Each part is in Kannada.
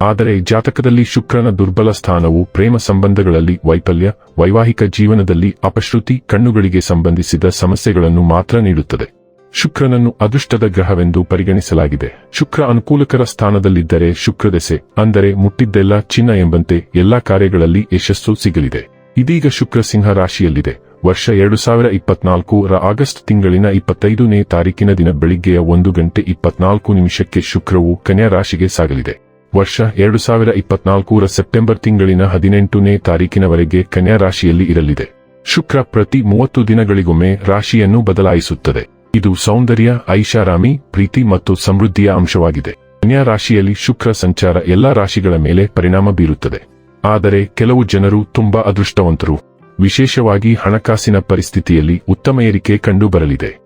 ಆದರೆ ಜಾತಕದಲ್ಲಿ ಶುಕ್ರನ ದುರ್ಬಲ ಸ್ಥಾನವು ಪ್ರೇಮ ಸಂಬಂಧಗಳಲ್ಲಿ ವೈಫಲ್ಯ, ವೈವಾಹಿಕ ಜೀವನದಲ್ಲಿ ಅಪಶ್ರುತಿ, ಕಣ್ಣುಗಳಿಗೆ ಸಂಬಂಧಿಸಿದ ಸಮಸ್ಯೆಗಳನ್ನು ಮಾತ್ರ ನೀಡುತ್ತದೆ. ಶುಕ್ರನನ್ನು ಅದೃಷ್ಟದ ಗ್ರಹವೆಂದು ಪರಿಗಣಿಸಲಾಗಿದೆ. ಶುಕ್ರ ಅನುಕೂಲಕರ ಸ್ಥಾನದಲ್ಲಿದ್ದರೆ ಶುಕ್ರದೆಸೆ, ಅಂದರೆ ಮುಟ್ಟಿದ್ದೆಲ್ಲ ಚಿನ್ನ ಎಂಬಂತೆ ಎಲ್ಲಾ ಕಾರ್ಯಗಳಲ್ಲಿ ಯಶಸ್ಸು ಸಿಗಲಿದೆ. ಇದೀಗ ಶುಕ್ರ ಸಿಂಹ ರಾಶಿಯಲ್ಲಿದೆ. ವರ್ಷ ಎರಡು ಸಾವಿರ ಇಪ್ಪತ್ನಾಲ್ಕು ರ ಆಗಸ್ಟ್ ತಿಂಗಳಿನ ಇಪ್ಪತ್ತೈದನೇ ತಾರೀಕಿನ ದಿನ ಬೆಳಿಗ್ಗೆಯ ಒಂದು ಗಂಟೆ ಇಪ್ಪತ್ನಾಲ್ಕು ನಿಮಿಷಕ್ಕೆ ಶುಕ್ರವು ಕನ್ಯಾ ರಾಶಿಗೆ ಸಾಗಲಿದೆ. ವರ್ಷ ಎರಡು ಸಾವಿರ ಇಪ್ಪತ್ನಾಲ್ಕರ ಸೆಪ್ಟೆಂಬರ್ ತಿಂಗಳಿನ ಹದಿನೆಂಟನೇ ತಾರೀಕಿನವರೆಗೆ ಕನ್ಯಾ ರಾಶಿಯಲ್ಲಿ ಇರಲಿದೆ. ಶುಕ್ರ ಪ್ರತಿ ಮೂವತ್ತು ದಿನಗಳಿಗೊಮ್ಮೆ ರಾಶಿಯನ್ನು ಬದಲಾಯಿಸುತ್ತದೆ. ಇದು ಸೌಂದರ್ಯ, ಐಷಾರಾಮಿ, ಪ್ರೀತಿ ಮತ್ತು ಸಮೃದ್ಧಿಯ ಅಂಶವಾಗಿದೆ. ಕನ್ಯಾ ರಾಶಿಯಲ್ಲಿ ಶುಕ್ರ ಸಂಚಾರ ಎಲ್ಲಾ ರಾಶಿಗಳ ಮೇಲೆ ಪರಿಣಾಮ ಬೀರುತ್ತದೆ. ಆದರೆ ಕೆಲವು ಜನರು ತುಂಬಾ ಅದೃಷ್ಟವಂತರು. ವಿಶೇಷವಾಗಿ ಹಣಕಾಸಿನ ಪರಿಸ್ಥಿತಿಯಲ್ಲಿ ಉತ್ತಮ ಏರಿಕೆ ಕಂಡುಬರಲಿದೆ.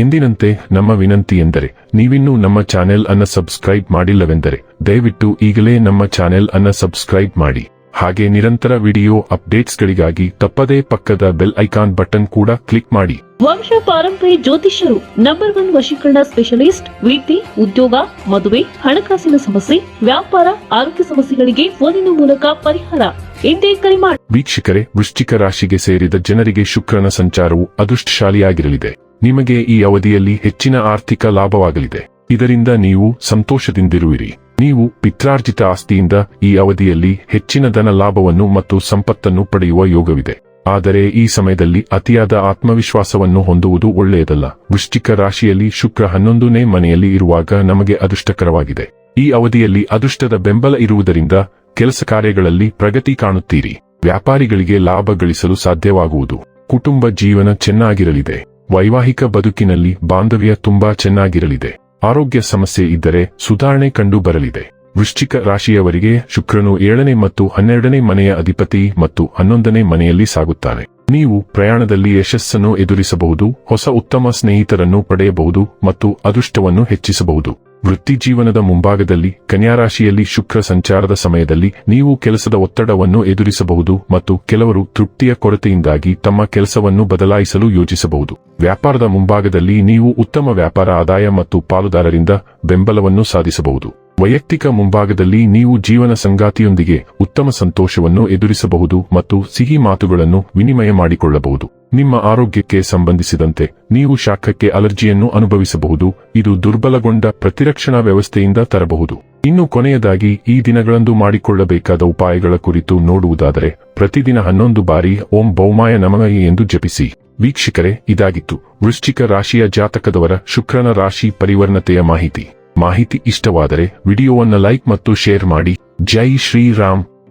ಎಂದಿನಂತೆ ನಮ್ಮ ವಿನಂತಿ ಎಂದರೆ ನೀವಿನ್ನೂ ನಮ್ಮ ಚಾನೆಲ್ ಅನ್ನ ಸಬ್ಸ್ಕ್ರೈಬ್ ಮಾಡಿಲ್ಲವೆಂದರೆ ದಯವಿಟ್ಟು ಈಗಲೇ ನಮ್ಮ ಚಾನೆಲ್ ಅನ್ನ ಸಬ್ಸ್ಕ್ರೈಬ್ ಮಾಡಿ. ಹಾಗೆ ನಿರಂತರ ವಿಡಿಯೋ ಅಪ್ಡೇಟ್ಸ್ಗಳಿಗಾಗಿ ತಪ್ಪದೇ ಪಕ್ಕದ ಬೆಲ್ ಐಕಾನ್ ಬಟನ್ ಕೂಡ ಕ್ಲಿಕ್ ಮಾಡಿ. ವಂಶ ಪಾರಂಪರಿ ಜ್ಯೋತಿಷ್ಯರು ನಂಬರ್ ಒನ್ ವಶೀಕರಣ ಸ್ಪೆಷಲಿಸ್ಟ್ ವೃತ್ತಿ ಉದ್ಯೋಗ ಮದುವೆ ಹಣಕಾಸಿನ ಸಮಸ್ಯೆ ವ್ಯಾಪಾರ ಆರೋಗ್ಯ ಸಮಸ್ಯೆಗಳಿಗೆ ಫೋನಿನ ಮೂಲಕ ಪರಿಹಾರ. ಎಂದೇ ಕರೆ ಮಾಡಿ. ವೀಕ್ಷಕರೇ ವೃಶ್ಚಿಕ ರಾಶಿಗೆ ಸೇರಿದ ಜನರಿಗೆ ಶುಕ್ರನ ಸಂಚಾರವು ಅದೃಷ್ಟಶಾಲಿಯಾಗಿರಲಿದೆ. ನಿಮಗೆ ಈ ಅವಧಿಯಲ್ಲಿ ಹೆಚ್ಚಿನ ಆರ್ಥಿಕ ಲಾಭವಾಗಲಿದೆ. ಇದರಿಂದ ನೀವು ಸಂತೋಷದಿಂದಿರುವಿರಿ. ನೀವು ಪಿತ್ರಾರ್ಜಿತ ಆಸ್ತಿಯಿಂದ ಈ ಅವಧಿಯಲ್ಲಿ ಹೆಚ್ಚಿನ ಧನ ಲಾಭವನ್ನು ಮತ್ತು ಸಂಪತ್ತನ್ನು ಪಡೆಯುವ ಯೋಗವಿದೆ. ಆದರೆ ಈ ಸಮಯದಲ್ಲಿ ಅತಿಯಾದ ಆತ್ಮವಿಶ್ವಾಸವನ್ನು ಹೊಂದುವುದು ಒಳ್ಳೆಯದಲ್ಲ. ವೃಶ್ಚಿಕ ರಾಶಿಯಲ್ಲಿ ಶುಕ್ರ ಹನ್ನೊಂದನೇ ಮನೆಯಲ್ಲಿ ಇರುವಾಗ ನಮಗೆ ಅದೃಷ್ಟಕರವಾಗಿದೆ. ಈ ಅವಧಿಯಲ್ಲಿ ಅದೃಷ್ಟದ ಬೆಂಬಲ ಇರುವುದರಿಂದ ಕೆಲಸ ಕಾರ್ಯಗಳಲ್ಲಿ ಪ್ರಗತಿ ಕಾಣುತ್ತೀರಿ. ವ್ಯಾಪಾರಿಗಳಿಗೆ ಲಾಭ ಗಳಿಸಲು ಸಾಧ್ಯವಾಗುವುದು. ಕುಟುಂಬ ಜೀವನ ಚೆನ್ನಾಗಿರಲಿದೆ. ವೈವಾಹಿಕ ಬದುಕಿನಲ್ಲಿ ಬಾಂಧವ್ಯ ತುಂಬಾ ಚೆನ್ನಾಗಿರಲಿದೆ. ಆರೋಗ್ಯ ಸಮಸ್ಯೆ ಇದ್ದರೆ ಸುಧಾರಣೆ ಕಂಡು ಬರಲಿದೆ. ವೃಶ್ಚಿಕ ರಾಶಿಯವರಿಗೆ ಶುಕ್ರನು ಏಳನೇ ಮತ್ತು ಹನ್ನೆರಡನೇ ಮನೆಯ ಅಧಿಪತಿ ಮತ್ತು ಹನ್ನೊಂದನೇ ಮನೆಯಲ್ಲಿ ಸಾಗುತ್ತಾನೆ. ನೀವು ಪ್ರಯಾಣದಲ್ಲಿ ಯಶಸ್ಸನ್ನು ಎದುರಿಸಬಹುದು, ಹೊಸ ಉತ್ತಮ ಸ್ನೇಹಿತರನ್ನು ಪಡೆಯಬಹುದು ಮತ್ತು ಅದೃಷ್ಟವನ್ನು ಹೆಚ್ಚಿಸಬಹುದು. ವೃತ್ತಿ ಜೀವನದ ಮುಂಭಾಗದಲ್ಲಿ ಕನ್ಯಾರಾಶಿಯಲ್ಲಿ ಶುಕ್ರ ಸಂಚಾರದ ಸಮಯದಲ್ಲಿ ನೀವು ಕೆಲಸದ ಒತ್ತಡವನ್ನು ಎದುರಿಸಬಹುದು ಮತ್ತು ಕೆಲವರು ತೃಪ್ತಿಯ ಕೊರತೆಯಿಂದಾಗಿ ತಮ್ಮ ಕೆಲಸವನ್ನು ಬದಲಾಯಿಸಲು ಯೋಚಿಸಬಹುದು ವ್ಯಾಪಾರದ ಮುಂಭಾಗದಲ್ಲಿ ನೀವು ಉತ್ತಮ ವ್ಯಾಪಾರ ಆದಾಯ ಮತ್ತು ಪಾಲುದಾರರಿಂದ ಬೆಂಬಲವನ್ನು ಸಾಧಿಸಬಹುದು. ವೈಯಕ್ತಿಕ ಮುಂಭಾಗದಲ್ಲಿ ನೀವು ಜೀವನ ಸಂಗಾತಿಯೊಂದಿಗೆ ಉತ್ತಮ ಸಂತೋಷವನ್ನು ಎದುರಿಸಬಹುದು ಮತ್ತು ಸಿಹಿ ಮಾತುಗಳನ್ನು ವಿನಿಮಯ ಮಾಡಿಕೊಳ್ಳಬಹುದು. ನಿಮ್ಮ ಆರೋಗ್ಯಕ್ಕೆ ಸಂಬಂಧಿಸಿದಂತೆ ನೀವು ಶಾಖಕ್ಕೆ ಅಲರ್ಜಿಯನ್ನು ಅನುಭವಿಸಬಹುದು, ಇದು ದುರ್ಬಲಗೊಂಡ ಪ್ರತಿರಕ್ಷಣಾ ವ್ಯವಸ್ಥೆಯಿಂದ ತರಬಹುದು. ಇನ್ನು ಕೊನೆಯದಾಗಿ, ಈ ದಿನಗಳಂದು ಮಾಡಿಕೊಳ್ಳಬೇಕಾದ ಉಪಾಯಗಳ ಕುರಿತು ನೋಡುವುದಾದರೆ, ಪ್ರತಿದಿನ ಹನ್ನೊಂದು ಬಾರಿ ಓಂ ಬೌಮಾಯ ನಮಃ ಎಂದು ಜಪಿಸಿ. ವೀಕ್ಷಕರೇ, ಇದಾಗಿತ್ತು ವೃಶ್ಚಿಕ ರಾಶಿಯ ಜಾತಕದವರ ಶುಕ್ರನ ರಾಶಿ ಪರಿವರ್ಣತೆಯ ಮಾಹಿತಿ. ಮಾಹಿತಿ ಇಷ್ಟವಾದರೆ, ವಿಡಿಯೋವನ್ನು ಲೈಕ್ ಮತ್ತು ಶೇರ್ ಮಾಡಿ. ಜೈ ಶ್ರೀರಾಮ್.